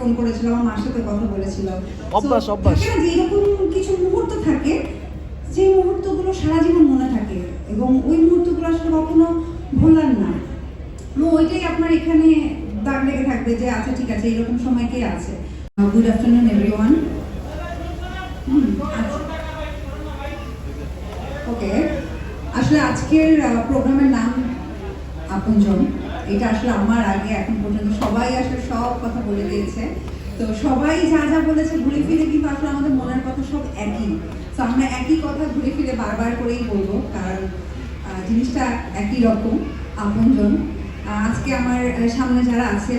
Phone করেছিল আমার মার সাথে কথা বলেছিল অভ্যাস, অভ্যাস। এরকম কিছু মুহূর্ত থাকে যে মুহূর্তগুলো সারা জীবন মনে থাকে এবং ওই মুহূর্তগুলো আসলে কখনো ভোলার না। ওইটাই আপনার এখানে দাগ লেগে থাকবে যে আচ্ছা ঠিক আছে এরকম সময় কে আছে? গুড আফটারনুন এভরিওয়ান ওকে আসলে আজকের প্রোগ্রামের নাম আপনজন। এটা আসলে আমার আগে, এখন পর্যন্ত সবাই আসলে সব কথা বলে দিয়েছে। তো সবাই যা যা বলেছে ঘুরে ফিরে কিন্তু আসলে আমাদের মনের কথা সব একই। তো আমরা একই কথা ঘুরে ফিরে বারবার করেই বলব, কারণ জিনিসটা একই রকম, আপনজন। আজকে আমার সামনে যারা আছে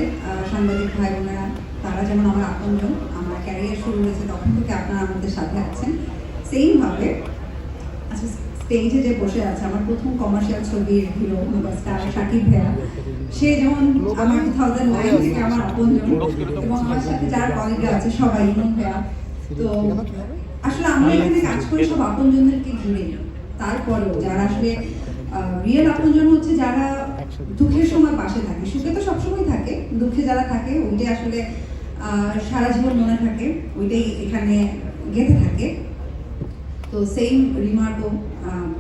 সাংবাদিক ভাই বোনেরা, তারা যেমন আমার আপনজন, আমার ক্যারিয়ার শুরু হয়েছে, তখন থেকে আপনারা আমাদের সাথে আছেন। সেইমভাবে আচ্ছা স্টেজে যে বসে আছে, আমার প্রথম কমার্শিয়াল ছবির হিরো স্টার শাকিব ভাইয়া। সে যেমন আমার টু থাউজেন্ড নাইন থেকে আমার আপনজন এবং আমার সাথে যারা কলিগরা আছে সবাই তো আসলে আমরা এখানে কাজ করি সব আপনজনদেরকে ঘিরে তারপরেও যারা আসলে রিয়েল আপনজন হচ্ছে যারা দুঃখের সময় পাশে থাকে। সুখে তো সবসময় থাকে, দুঃখে যারা থাকে, ওইটাই আসলে সারা জীবন মনে থাকে, ওইটাই এখানে গেঁথে থাকে। তো সেম রিমার্কও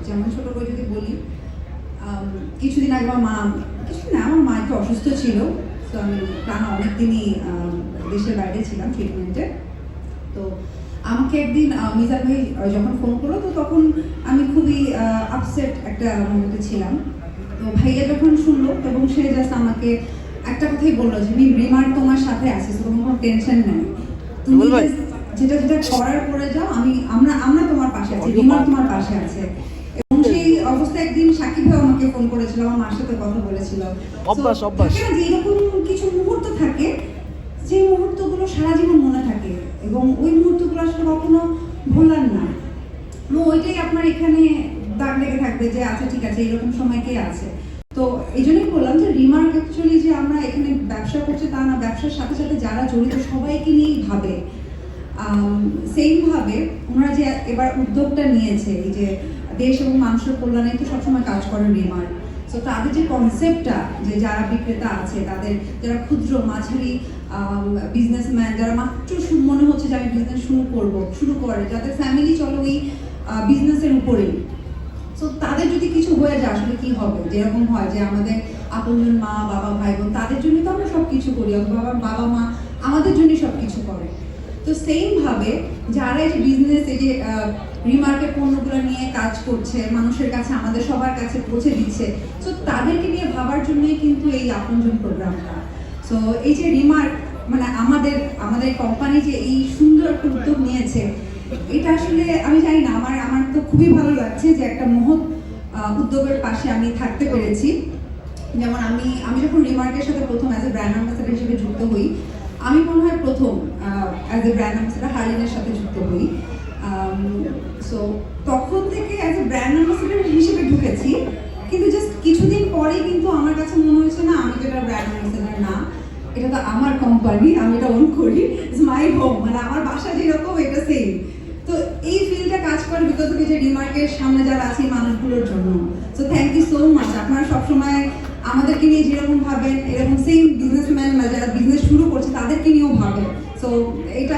যেমন ছোট করে যদি বলি কিছুদিন আগে আমার মা কিছুদিন আমার মা একটু অসুস্থ ছিল তো আমি টানা অনেক দিনই দেশের বাইরে ছিলাম ট্রিটমেন্টে তো আমাকে একদিন মিজান ভাই যখন ফোন করল তো তখন আমি খুবই আপসেট একটা মুহূর্তে ছিলাম। তো ভাইয়া যখন শুনলো এবং সে জাস্ট আমাকে একটা কথাই বলল যে আমি রিমার তোমার সাথে আছি তো তোমার কোনো টেনশন নেই। তুমি যেটা যেটা করার করে যাও আমি আমরা আমরা তোমার পাশে আছি রিমার তোমার পাশে আছে। এবং অবস্থায় একদিন সাকিব ভাই আমাকে ফোন করেছিল আমার মার সাথে কথা বলেছিল। অভ্যাস, অভ্যাস। এরকম কিছু মুহূর্ত থাকে যে মুহূর্তগুলো সারা জীবন মনে থাকে এবং ওই মুহূর্তগুলো আসলে কখনো ভোলার না। তো ওইটাই আপনার এখানে দাগ লেগে থাকবে যে আচ্ছা ঠিক আছে এরকম সময় কে আছে? তো এই জন্যই বললাম যে রিমার্ক অ্যাকচুয়ালি যে আমরা এখানে ব্যবসা করছি তা না ব্যবসার সাথে সাথে যারা জড়িত সবাইকে নিয়েই ভাবে। সেম ভাবে ওনারা যে এবার উদ্যোগটা নিয়েছে এই যে দেশ এবং মানুষের কল্যাণে তো সবসময় কাজ করে রিমার্ক তো তাদের যে কনসেপ্টটা যে যারা বিক্রেতা আছে, তাদের যারা ক্ষুদ্র, মাঝারি বিজনেসম্যান যারা মাত্র মনে হচ্ছে যে আমি বিজনেস শুরু করব, শুরু করে, যাদের ফ্যামিলি চলো ওই বিজনেসের উপরেই। তো তাদের যদি কিছু হয়ে যায়, আসলে কি হবে? যেরকম হয় যে আমাদের আপনজন মা, বাবা, ভাই বোন, তাদের জন্য তো আমরা সব কিছু করি, অথবা বাবা মা আমাদের জন্যই সব কিছু করে। তো সেম ভাবে যারা এই বিজনেস এই যে রিমার্কেট পণ্যগুলো নিয়ে কাজ করছে, মানুষের কাছে, আমাদের সবার কাছে পৌঁছে দিচ্ছে, তো তাদেরকে নিয়ে ভাবার জন্যই কিন্তু এই আপনজন প্রোগ্রামটা। সো এই যে রিমার্ক মানে আমাদের আমাদের কোম্পানি যে এই সুন্দর একটা উদ্যোগ নিয়েছে, এটা আসলে আমি জানি না, আমার আমার তো খুবই ভালো লাগছে যে একটা মহৎ উদ্যোগের পাশে আমি থাকতে পেরেছি। যেমন আমি আমি যখন রিমার্কের সাথে প্রথম অ্যাজ এ ব্র্যান্ড অ্যাম্বাসেডার হিসেবে যুক্ত হই আমি মনে হয় প্রথম অ্যাজ এ ব্র্যান্ড অ্যাম্বাসেডার হারিনের সাথে যুক্ত হই। সো তখন থেকে অ্যাজ এ ব্র্যান্ড অ্যাম্বাসেডার হিসেবে ঢুকেছি। কিন্তু জাস্ট কিছুদিন পরেই কিন্তু আমার কাছে মনে হয়েছে, না, আমি তো এটা ব্র্যান্ড অ্যাম্বাসেডার না। এটা তো আমার কোম্পানি আমি এটা ওন করি। ইটস মাই হোম মানে আমার বাসা যেরকম, এটা সেম তো এই ফিল্ডটা কাজ করে বিকজ যে রিমার্কের সামনে যারা আছে মানুষগুলোর জন্য। So thank you so much আপনারা সবসময় আমাদেরকে নিয়ে যেরকম ভাবেন, এরকম সেম বিজনেসম্যান যারা বিজনেস শুরু করছে তাদেরকে নিয়েও ভাবেন। সো এটা